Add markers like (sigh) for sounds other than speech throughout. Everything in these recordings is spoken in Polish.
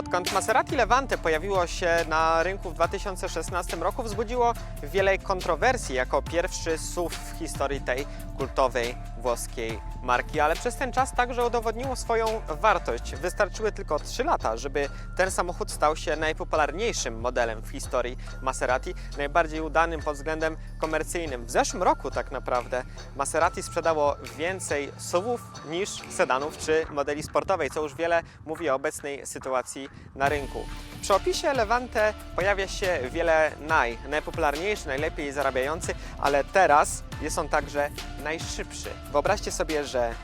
Odkąd Maserati Levante pojawiło się na rynku w 2016 roku, wzbudziło wiele kontrowersji jako pierwszy SUV w historii tej kultowej włoskiej marki, ale przez ten czas także udowodniło swoją wartość. Wystarczyły tylko 3 lata, żeby ten samochód stał się najpopularniejszym modelem w historii Maserati, najbardziej udanym pod względem komercyjnym. W zeszłym roku tak naprawdę Maserati sprzedało więcej SUVów niż sedanów czy modeli sportowej, co już wiele mówi o obecnej sytuacji na rynku. Przy opisie Levante pojawia się wiele naj, najpopularniejszy, najlepiej zarabiający, ale teraz jest on także najszybszy. Wyobraźcie sobie, że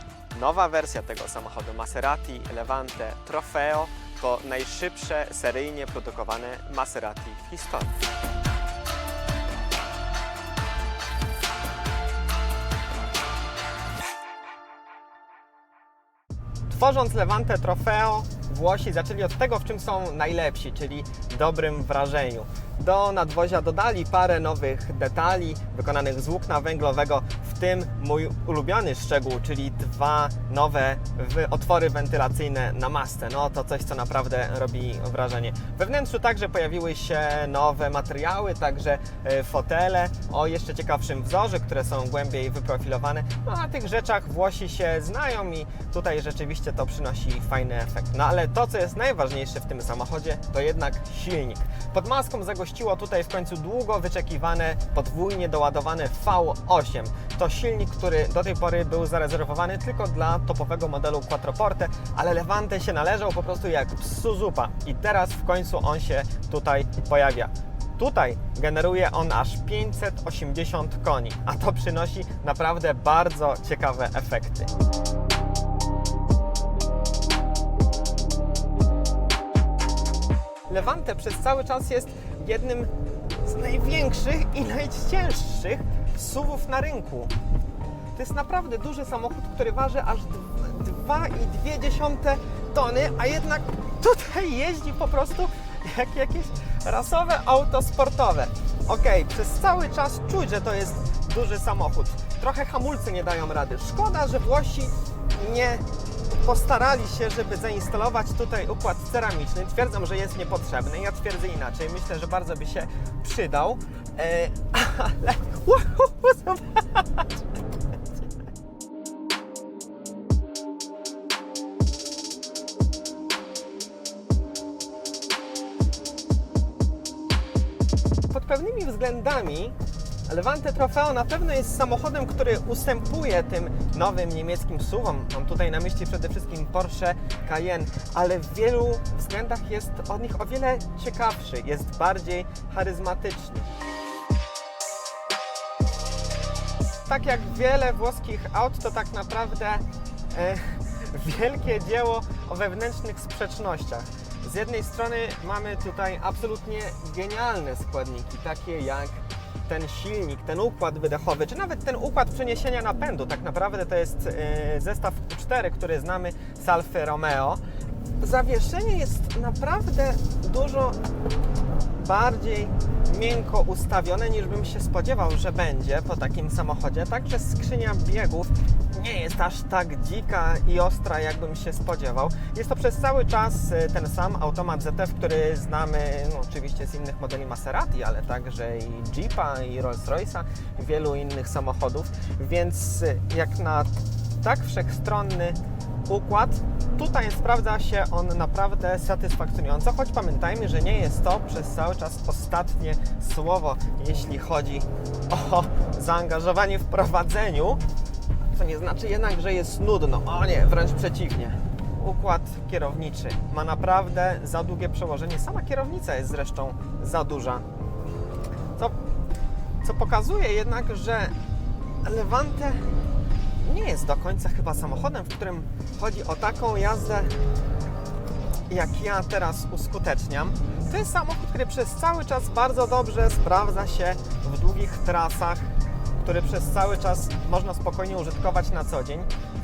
nowa wersja tego samochodu Maserati Levante Trofeo to najszybsze seryjnie produkowane Maserati w historii. Tworząc Levante Trofeo, Włosi zaczęli od tego, w czym są najlepsi, czyli dobrym wrażeniu. Do nadwozia dodali parę nowych detali wykonanych z włókna węglowego, w tym mój ulubiony szczegół, czyli dwa nowe otwory wentylacyjne na masce. No to coś, co naprawdę robi wrażenie. We wnętrzu także pojawiły się nowe materiały, także e, fotele o jeszcze ciekawszym wzorze, które są głębiej wyprofilowane. No na tych rzeczach Włosi się znają i tutaj rzeczywiście to przynosi fajny efekt. No ale to, co jest najważniejsze w tym samochodzie, to jednak silnik. Pod maską zagościło tutaj w końcu długo wyczekiwane, podwójnie doładowane V8. To silnik, który do tej pory był zarezerwowany tylko dla topowego modelu Quattroporte, ale Levante się należał po prostu jak psu zupa. I teraz w końcu on się tutaj pojawia. Tutaj generuje on aż 580 koni, a to przynosi naprawdę bardzo ciekawe efekty. Levante przez cały czas jest jednym z największych i najcięższych SUVów na rynku. To jest naprawdę duży samochód, który waży aż 2,2 tony, a jednak tutaj jeździ po prostu jak jakieś rasowe auto sportowe. Ok, przez cały czas czuć, że to jest duży samochód. Trochę hamulce nie dają rady. Szkoda, że Włosi nie postarali się, żeby zainstalować tutaj układ ceramiczny. Twierdzą, że jest niepotrzebny. Ja twierdzę inaczej. Myślę, że bardzo by się przydał. E, (laughs) ale... (laughs) Pod pewnymi względami Levante Trofeo na pewno jest samochodem, który ustępuje tym nowym niemieckim SUVom. Mam tutaj na myśli przede wszystkim Porsche Cayenne, ale w wielu względach jest od nich o wiele ciekawszy, jest bardziej charyzmatyczny. Tak jak wiele włoskich aut, to tak naprawdę e, (laughs) wielkie dzieło o wewnętrznych sprzecznościach. Z jednej strony mamy tutaj absolutnie genialne składniki, takie jak ten silnik, ten układ wydechowy, czy nawet ten układ przeniesienia napędu. Tak naprawdę to jest e, zestaw Q4, który znamy z Alfa Romeo. Zawieszenie jest naprawdę dużo bardziej miękko ustawione niż bym się spodziewał, że będzie po takim samochodzie. Także skrzynia biegów nie jest aż tak dzika i ostra, jakbym się spodziewał. Jest to przez cały czas y, ten sam automat ZF, który znamy no, oczywiście z innych modeli Maserati, ale także i Jeepa, i Rolls-Royce'a, wielu innych samochodów, więc y, jak na tak wszechstronny układ. Tutaj sprawdza się on naprawdę satysfakcjonująco, choć pamiętajmy, że nie jest to przez cały czas ostatnie słowo, jeśli chodzi o zaangażowanie w prowadzeniu. To nie znaczy jednak, że jest nudno. O nie, wręcz przeciwnie. Układ kierowniczy ma naprawdę za długie przełożenie. Sama kierownica jest zresztą za duża. Co, co pokazuje jednak, że Levante nie jest do końca chyba samochodem, w którym chodzi o taką jazdę, jak ja teraz uskuteczniam. To jest samochód, który przez cały czas bardzo dobrze sprawdza się w długich trasach, który przez cały czas można spokojnie użytkować na co dzień,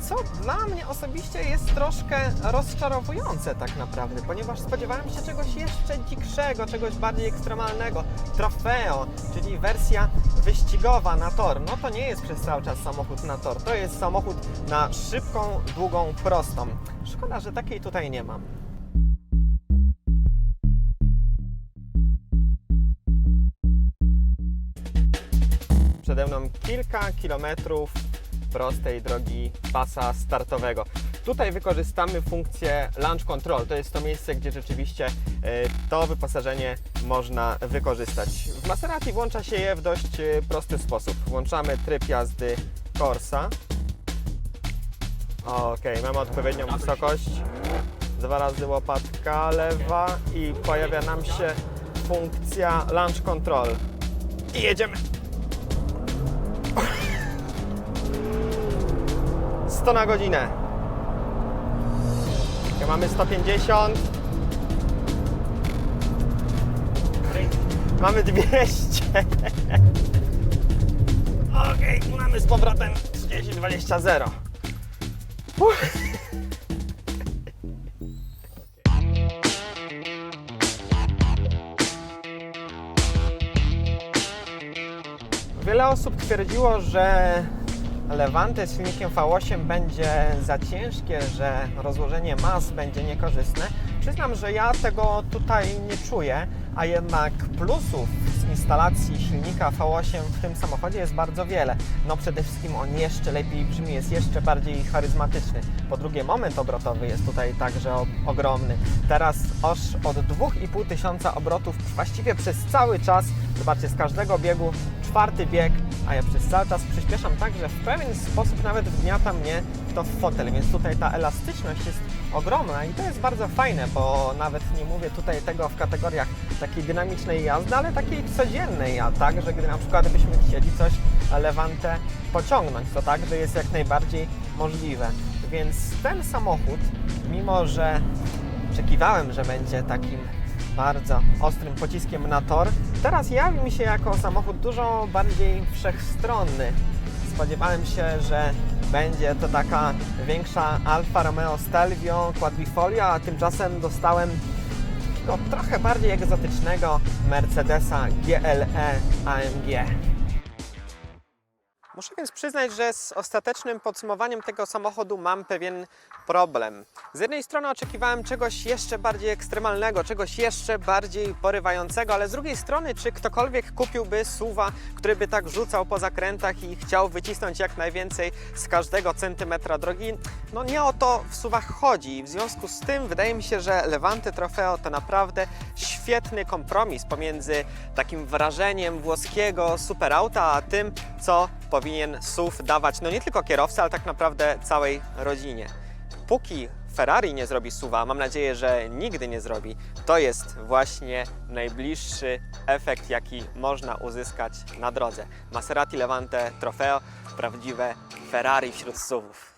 co dla mnie osobiście jest troszkę rozczarowujące tak naprawdę, ponieważ spodziewałem się czegoś jeszcze dzikszego, czegoś bardziej ekstremalnego. Trofeo, czyli wersja wyścigowa na tor. No to nie jest przez cały czas samochód na tor, to jest samochód na szybką, długą, prostą. Szkoda, że takiej tutaj nie mam. Przede mną kilka kilometrów prostej drogi pasa startowego. Tutaj wykorzystamy funkcję Launch Control. To jest to miejsce, gdzie rzeczywiście e, to wyposażenie można wykorzystać. W Maserati włącza się je w dość e, prosty sposób. Włączamy tryb jazdy Corsa. Ok, mamy odpowiednią wysokość. Dwa razy łopatka lewa i pojawia nam się funkcja Launch Control. I jedziemy. 100 na godzinę. Ja mamy 150. Mamy 200. Okej, mamy z powrotem 30, 20, 0. Wiele osób twierdziło, że Levante z silnikiem V8 będzie za ciężkie, że rozłożenie mas będzie niekorzystne. Przyznam, że ja tego tutaj nie czuję, a jednak plusów z instalacji silnika V8 w tym samochodzie jest bardzo wiele. No przede wszystkim on jeszcze lepiej brzmi, jest jeszcze bardziej charyzmatyczny. Po drugie moment obrotowy jest tutaj także ogromny. Teraz aż od 2,5 tysiąca obrotów właściwie przez cały czas, zobaczcie, z każdego biegu czwarty bieg, a ja przez cały czas przyspieszam tak, że w pewien sposób nawet wgniata mnie to w fotel, więc tutaj ta elastyczność jest ogromna i to jest bardzo fajne, bo nawet nie mówię tutaj tego w kategoriach takiej dynamicznej jazdy, ale takiej codziennej, a tak, że gdy na przykład byśmy chcieli coś Levante pociągnąć, to także jest jak najbardziej możliwe. Więc ten samochód, mimo że oczekiwałem, że będzie takim bardzo ostrym pociskiem na tor, teraz jawi mi się jako samochód dużo bardziej wszechstronny. Spodziewałem się, że będzie to taka większa Alfa Romeo Stelvio Quadrifoglio, a tymczasem dostałem takiego trochę bardziej egzotycznego Mercedesa GLE AMG. Muszę więc przyznać, że z ostatecznym podsumowaniem tego samochodu mam pewien problem. Z jednej strony oczekiwałem czegoś jeszcze bardziej ekstremalnego, czegoś jeszcze bardziej porywającego, ale z drugiej strony, czy ktokolwiek kupiłby suwa, który by tak rzucał po zakrętach i chciał wycisnąć jak najwięcej z każdego centymetra drogi? No nie o to w suwach chodzi. W związku z tym wydaje mi się, że Levante Trofeo to naprawdę świetny kompromis pomiędzy takim wrażeniem włoskiego superauta, a tym, co powinien SUV dawać no nie tylko kierowcy, ale tak naprawdę całej rodzinie. Póki Ferrari nie zrobi SUVa, mam nadzieję, że nigdy nie zrobi, to jest właśnie najbliższy efekt, jaki można uzyskać na drodze. Maserati Levante Trofeo, prawdziwe Ferrari wśród SUVów.